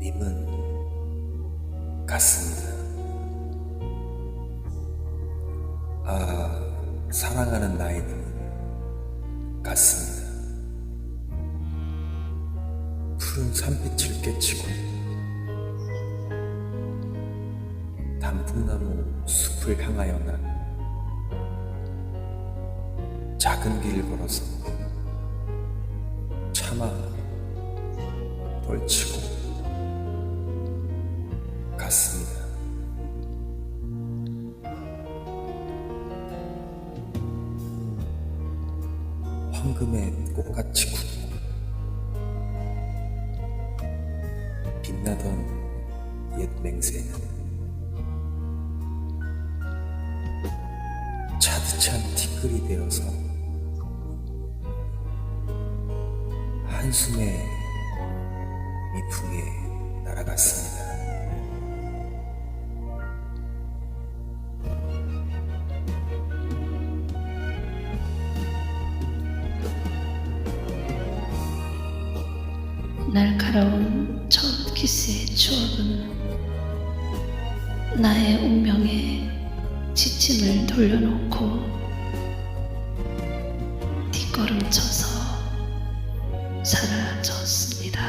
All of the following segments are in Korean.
님은 같습니다. 아, 사랑하는 나이는 같습니다. 푸른 산빛을 깨치고 단풍나무 숲을 향하여 난 작은 길을 걸어서 차마 벌치고 황금의 꽃같이 굳고 빛나던 옛 맹세는 차디찬 티끌이 되어서 한숨의 미풍에 날아갔습니다. 날카로운 첫 키스의 추억은 나의 운명에 지침을 돌려놓고 뒷걸음쳐서 사라졌습니다.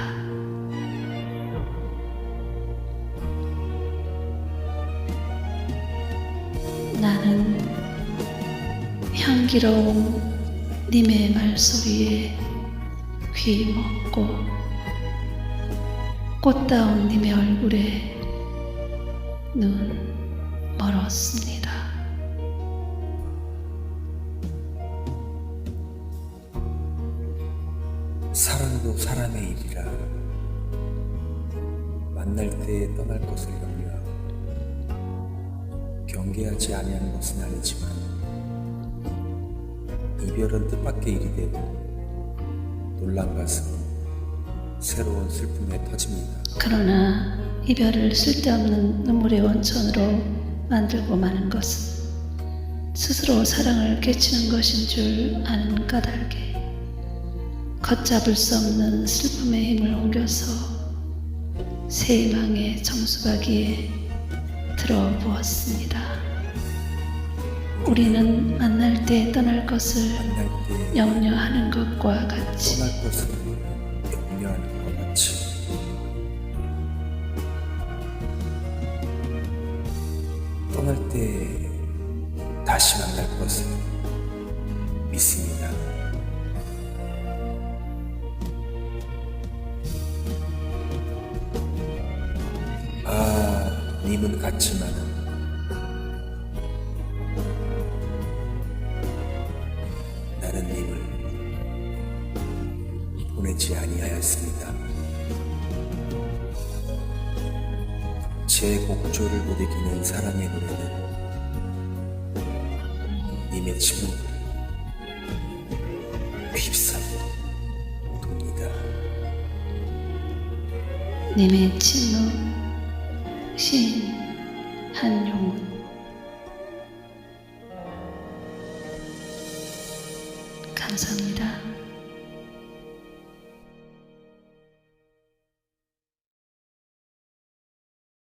나는 향기로운 님의 말소리에 귀 먹고 꽃다운 님의 얼굴에 눈 멀었습니다. 사랑도 사람의 일이라 만날 때 떠날 것을 염려하고 경계하지 아니하는 것은 아니지만 이별은 뜻밖의 일이 되고 놀란 가슴은 새로운 슬픔에 터집니다. 그러나 이별을 쓸데없는 눈물의 원천으로 만들고 마는 것은 스스로 사랑을 깨치는 것인 줄 아는 까닭에 걷잡을 수 없는 슬픔의 힘을 옮겨서 세망의 정수가기에 들어부었습니다. 우리는 만날 때 떠날 것을 염려하는 것과 같이 다시 만날 것을 믿습니다. 아, 님은 같지만은 나는 님을 보내지 아니하였습니다. 제 곡조를 못 이기는 사랑의 노래는 님의 침을 휩싸고 돕니다. 님의 침묵 신 한용운 감사합니다.